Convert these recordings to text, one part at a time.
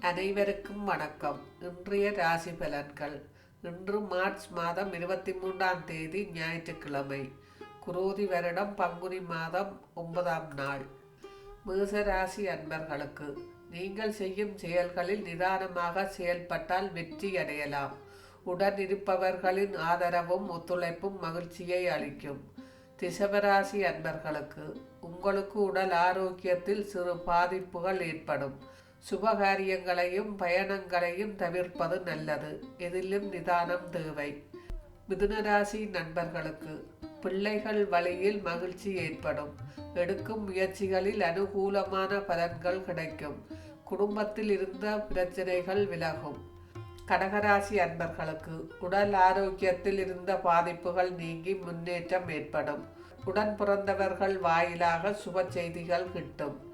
அனைவருக்கும் வணக்கம். இன்றைய ராசி பலன்கள். இன்று மார்ச் மாதம் இருபத்தி மூன்றாம் தேதி ஞாயிற்றுக்கிழமை. குரோதி வருடம் பங்குனி மாதம் ஒன்பதாம் நாள். மேச ராசி அன்பர்களுக்கு நீங்கள் செய்யும் செயல்களில் நிதானமாக செயல்பட்டால் வெற்றி அடையலாம். உடன் இருப்பவர்களின் ஆதரவும் ஒத்துழைப்பும் மகிழ்ச்சியை அளிக்கும். திசவராசி அன்பர்களுக்கு உங்களுக்கு உடல் ஆரோக்கியத்தில் சிறு பாதிப்புகள் ஏற்படும். சுபகாரியங்களையும் பயணங்களையும் தவிர்ப்பது நல்லது. எதிலும் நிதானம் தேவை. மிதுனராசி நண்பர்களுக்கு பிள்ளைகள் வழியில் மகிழ்ச்சி ஏற்படும். எடுக்கும் முயற்சிகளில் அனுகூலமான பலன்கள் கிடைக்கும். குடும்பத்தில் இருந்த பிரச்சனைகள் விலகும். கடகராசி அன்பர்களுக்கு உடல் ஆரோக்கியத்தில் இருந்த பாதிப்புகள் நீங்கி முன்னேற்றம் ஏற்படும். உடன் பிறந்தவர்கள் வாயிலாக சுப செய்திகள் கிட்டும்.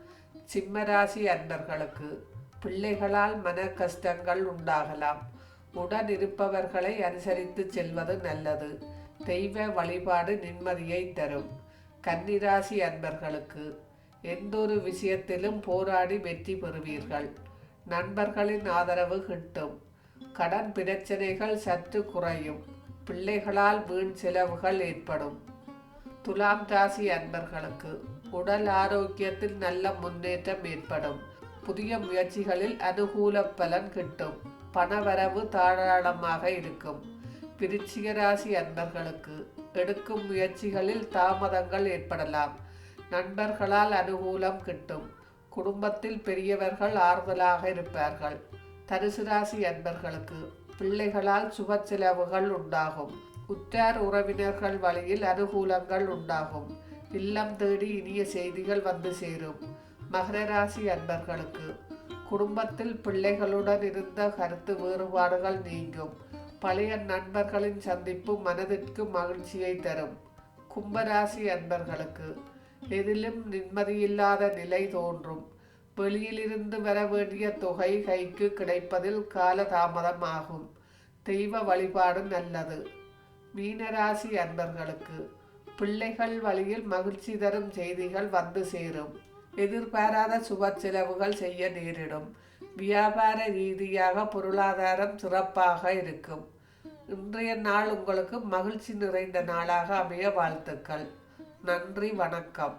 சிம்மராசி அன்பர்களுக்கு பிள்ளைகளால் மன கஷ்டங்கள் உண்டாகலாம். உடன் இருப்பவர்களை அனுசரித்து செல்வது நல்லது. தெய்வ வழிபாடு நிம்மதியை தரும். கன்னிராசி அன்பர்களுக்கு எந்தொரு விஷயத்திலும் போராடி வெற்றி பெறுவீர்கள். நண்பர்களின் ஆதரவு கிட்டும். கடன் பிரச்சனைகள் சற்று குறையும். பிள்ளைகளால் வீண் செலவுகள் ஏற்படும். துலாம் ராசி அன்பர்களுக்கு உடல் ஆரோக்கியத்தில் நல்ல முன்னேற்றம் ஏற்படும். புதிய முயற்சிகளில் அனுகூல பலன் கிட்டும். பணவரவு தாராளமாக இருக்கும். விருச்சிக ராசி அன்பர்களுக்கு எடுக்கும் முயற்சிகளில் தாமதங்கள் ஏற்படலாம். நண்பர்களால் அனுகூலம் கிட்டும். குடும்பத்தில் பெரியவர்கள் ஆறுதலாக இருப்பார்கள். தனுசு ராசி அன்பர்களுக்கு பிள்ளைகளால் சுப செலவுகள் உண்டாகும். உற்றார் உறவினர்கள் வழியில் அனுகூலங்கள் உண்டாகும். இல்லம் தேடி இனிய செய்திகள் வந்து சேரும். மகர ராசி அன்பர்களுக்கு குடும்பத்தில் பிள்ளைகளுடன் இருந்த கருத்து வேறுபாடுகள் நீங்கும். பழைய நண்பர்களின் சந்திப்பு மனதிற்கு மகிழ்ச்சியை தரும். கும்பராசி அன்பர்களுக்கு எதிலும் நிம்மதியில்லாத நிலை தோன்றும். வெளியிலிருந்து வர வேண்டிய தொகை கைக்கு கிடைப்பதில் காலதாமதமாகும் தெய்வ வழிபாடு நல்லது. மீனராசி அன்பர்களுக்கு பிள்ளைகள் வழியில் மகிழ்ச்சி தரும் செய்திகள் வந்து சேரும். எதிர்பாராத சுப செலவுகள் செய்ய நேரிடும். வியாபார ரீதியாக பொருளாதாரம் சிறப்பாக இருக்கும். இன்றைய நாள் உங்களுக்கு மகிழ்ச்சி நிறைந்த நாளாக அமைய வாழ்த்துக்கள். நன்றி வணக்கம்.